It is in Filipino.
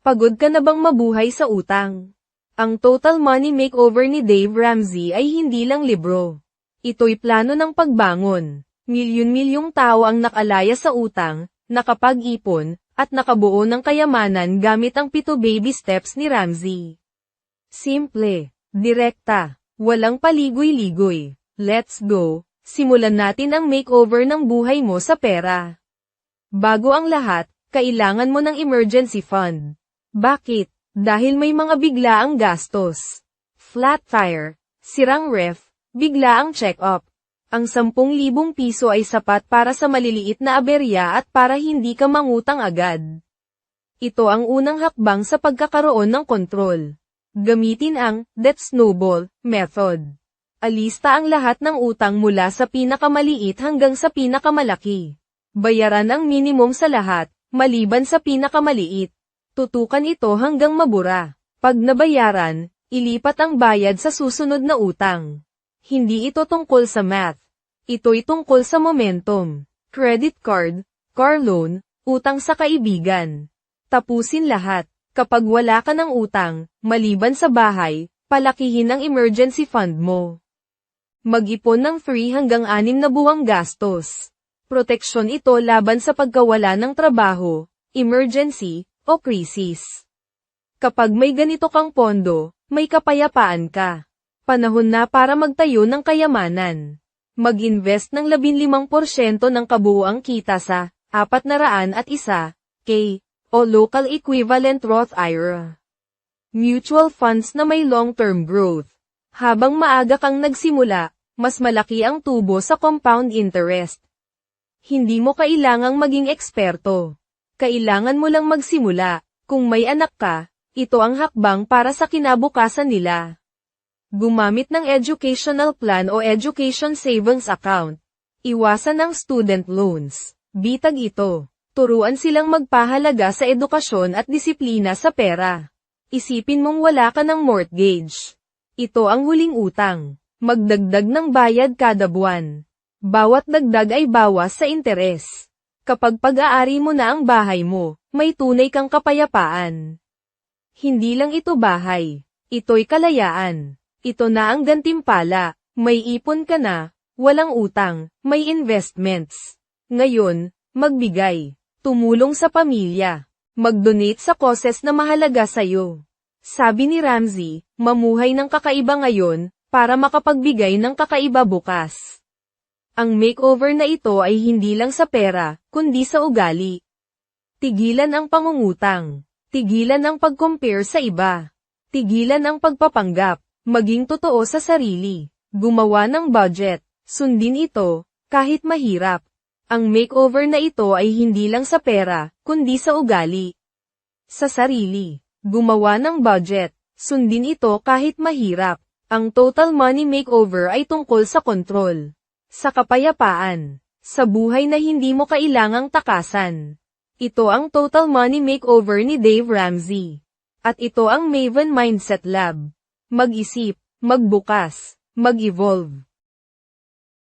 Pagod ka na bang mabuhay sa utang? Ang Total Money Makeover ni Dave Ramsey ay hindi lang libro. Ito'y plano ng pagbangon. Milyon-milyong tao ang nakalaya sa utang, nakapag-ipon, at nakabuo ng kayamanan gamit ang pito baby steps ni Ramsey. Simple, direkta, walang paligoy-ligoy. Let's go, simulan natin ang makeover ng buhay mo sa pera. Bago ang lahat, kailangan mo ng emergency fund. Bakit? Dahil may mga biglaang gastos. Flat tire, sirang ref, biglaang check-up. Ang 10,000 piso ay sapat para sa maliliit na aberya at para hindi ka mangutang agad. Ito ang unang hakbang sa pagkakaroon ng kontrol. Gamitin ang debt snowball method. Alista ang lahat ng utang mula sa pinakamaliit hanggang sa pinakamalaki. Bayaran ang minimum sa lahat, maliban sa pinakamaliit. Tutukan ito hanggang mabura. Pag nabayaran, ilipat ang bayad sa susunod na utang. Hindi ito tungkol sa math. Ito'y tungkol sa momentum. Credit card, car loan, utang sa kaibigan. Tapusin lahat. Kapag wala ka ng utang, maliban sa bahay, palakihin ang emergency fund mo. Mag-ipon ng 3 hanggang 6 na buwang gastos. Proteksyon ito laban sa pagkawala ng trabaho, emergency, o krisis. Kapag may ganito kang pondo, may kapayapaan ka. Panahon na para magtayo ng kayamanan. Mag-invest ng 15% ng kabuuang kita sa 401 K o local equivalent Roth IRA. Mutual funds na may long-term growth. Habang maaga kang nagsimula, mas malaki ang tubo sa compound interest. Hindi mo kailangang maging eksperto. Kailangan mo lang magsimula. Kung may anak ka, ito ang hakbang para sa kinabukasan nila. Gumamit ng educational plan o education savings account. Iwasan ang student loans. Bitag ito. Turuan silang magpahalaga sa edukasyon at disiplina sa pera. Isipin mong wala ka ng mortgage. Ito ang huling utang. Magdagdag ng bayad kada buwan. Bawat dagdag ay bawas sa interes. Kapag pag-aari mo na ang bahay mo, may tunay kang kapayapaan. Hindi lang ito bahay. Ito'y kalayaan. Ito na ang gantimpala. May ipon ka na, walang utang, may investments. Ngayon, magbigay. Tumulong sa pamilya. Mag-donate sa causes na mahalaga sa'yo. Sabi ni Ramsey, mamuhay ng kakaiba ngayon, para makapagbigay ng kakaiba bukas. Ang makeover na ito ay hindi lang sa pera, kundi sa ugali. Tigilan ang pangungutang. Tigilan ang pag-compare sa iba. Tigilan ang pagpapanggap. Maging totoo sa sarili. Gumawa ng budget. Sundin ito, kahit mahirap. Ang makeover na ito ay hindi lang sa pera, kundi sa ugali. Sa sarili. Gumawa ng budget. Sundin ito kahit mahirap. Ang total money makeover ay tungkol sa kontrol sa kapayapaan, sa buhay na hindi mo kailangang takasan. Ito ang Total Money Makeover ni Dave Ramsey. At ito ang Maven Mindset Lab. Mag-isip, magbukas, mag-evolve.